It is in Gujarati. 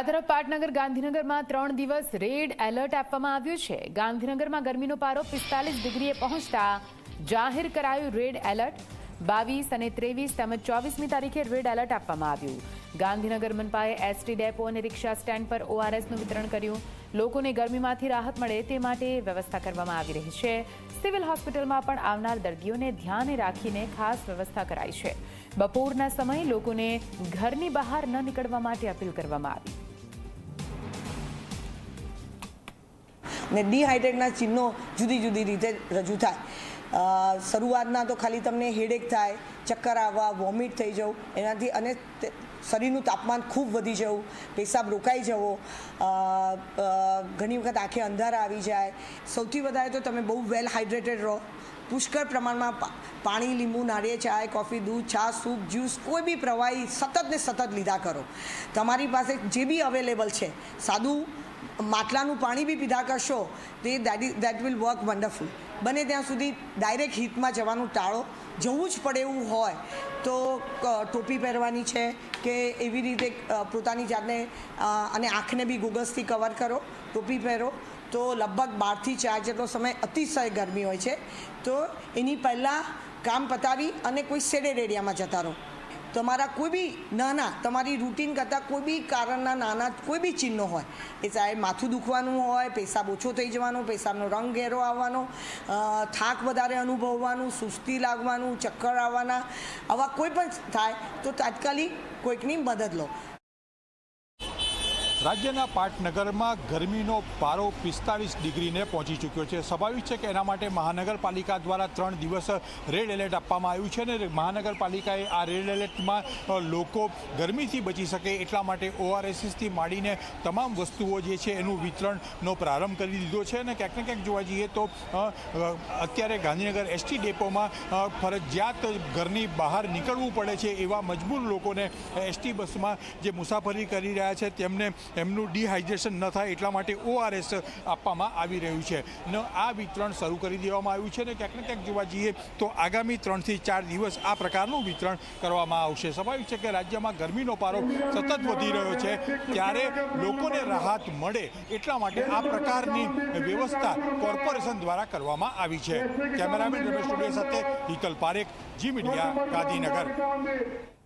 આ તરફ પાટનગર ગાંધીનગરમાં ત્રણ દિવસ રેડ એલર્ટ આપવામાં આવ્યું છે. ગાંધીનગરમાં ગરમીનો પારો પિસ્તાલીસ ડિગ્રીએ પહોંચતા જાહેર કરાયું રેડ એલર્ટ. બાવીસ અને ત્રેવીસ તેમજ ચોવીસમી તારીખે રેડ એલર્ટ આપવામાં આવ્યું. ગાંધીનગર મનપાએ એસટી ડેપો અને રિક્ષા સ્ટેન્ડ પર ઓઆરએસનું વિતરણ કર્યું. લોકોને ગરમીમાંથી રાહત મળે તે માટે વ્યવસ્થા કરવામાં આવી રહી છે. સિવિલ હોસ્પિટલમાં પણ આવનાર દર્દીઓને ધ્યાને રાખીને ખાસ વ્યવસ્થા કરાઈ છે. બપોરના સમયે લોકોને ઘરની બહાર ન નીકળવા માટે અપીલ કરવામાં આવી. ને ડિહાઇડ્રેટના ચિહ્નો જુદી જુદી રીતે રજૂ થાય. શરૂઆતના તો ખાલી તમને હેડેક થાય, ચક્કર આવવા વોમિટ થઈ જવું, એનાથી અને શરીરનું તાપમાન ખૂબ વધી જવું, પેશાબ રોકાઈ જવો ઘણી વખત આંખે અંધારા આવી જાય. સૌથી વધારે તો તમે બહુ વેલ હાઇડ્રેટેડ રહો. પુષ્કળ પ્રમાણમાં પાણી, લીંબુ નાળિયેર ચાય કોફી દૂધ, ચા, સૂપ જ્યુસ કોઈ બી પ્રવાહી સતત ને સતત લીધા કરો. તમારી પાસે જે બી અવેલેબલ છે, સાદું માટલાનું પાણી બી પીધા કરશો, તે દેટ વિલ વર્ક વન્ડરફુલ બને ત્યાં સુધી ડાયરેક્ટ હીટમાં જવાનું ટાળો. જવું જ પડે એવું હોય તો ટોપી પહેરવાની છે કે એવી રીતે પોતાની જાતને અને આંખને બી ગુગલ્સથી કવર કરો, ટોપી પહેરો. તો લગભગ બારથી ચાર જેટલો સમય અતિશય ગરમી હોય છે. તો એની પહેલાં કામ પતાવી અને કોઈ શેડેડ એરિયામાં જતા રહો. તમારા કોઈ બી નાના, તમારી રૂટીન કરતાં કોઈ બી કારણના નાના કોઈ બી ચિહ્નો હોય, એ ચાહે માથું દુખવાનું હોય પેશાબ ઓછો થઈ જવાનો પેશાબનો રંગ ઘેરો આવવાનો થાક વધારે અનુભવવાનું, સુસ્તી લાગવાનું, ચક્કર આવવાના, આવા કોઈ પણ થાય, તો તાત્કાલિક કોઈકની મદદ લો. રાજ્યના પાટનગરમાં ગરમીનો પારો પિસ્તાળીસ ડિગ્રીને પહોંચી ચૂક્યો છે. સ્વાભાવિક છે કે એના માટે મહાનગરપાલિકા દ્વારા ત્રણ દિવસ રેડ એલર્ટ આપવામાં આવ્યું છે અને મહાનગરપાલિકાએ આ રેડ એલર્ટમાં લોકો ગરમીથી બચી શકે એટલા માટે ઓઆરએસએસથી માંડીને તમામ વસ્તુઓ જે છે એનું વિતરણનો પ્રારંભ કરી દીધો છે. અને ક્યાંક ને ક્યાંક જોવા જઈએ તો અત્યારે ગાંધીનગર એસટી ડેપોમાં ફરજિયાત ઘરની બહાર નીકળવું પડે છે એવા મજબૂર લોકોને એસટી બસમાં જે મુસાફરી કરી રહ્યા છે તેમને એમનું ડિહાઇડ્રેશન ન થાય એટલા માટે ઓઆરએસ આપવામાં આવી રહ્યું છે. ને આ વિતરણ શરૂ કરી દેવામાં આવ્યું છે ને ક્યાંક ને ક્યાંક જોવા જઈએ તો આગામી ત્રણથી ચાર દિવસ આ પ્રકારનું વિતરણ કરવામાં આવશે. સ્વાભાવિક છે કે રાજ્યમાં ગરમીનો પારો સતત વધી રહ્યો છે. ત્યારે લોકોને રાહત મળે એટલા માટે આ પ્રકારની વ્યવસ્થા કોર્પોરેશન દ્વારા કરવામાં આવી છે. કેમેરામેન રમેશ સાથે હિતલ પારેખ, જી મીડિયા ગાંધીનગર.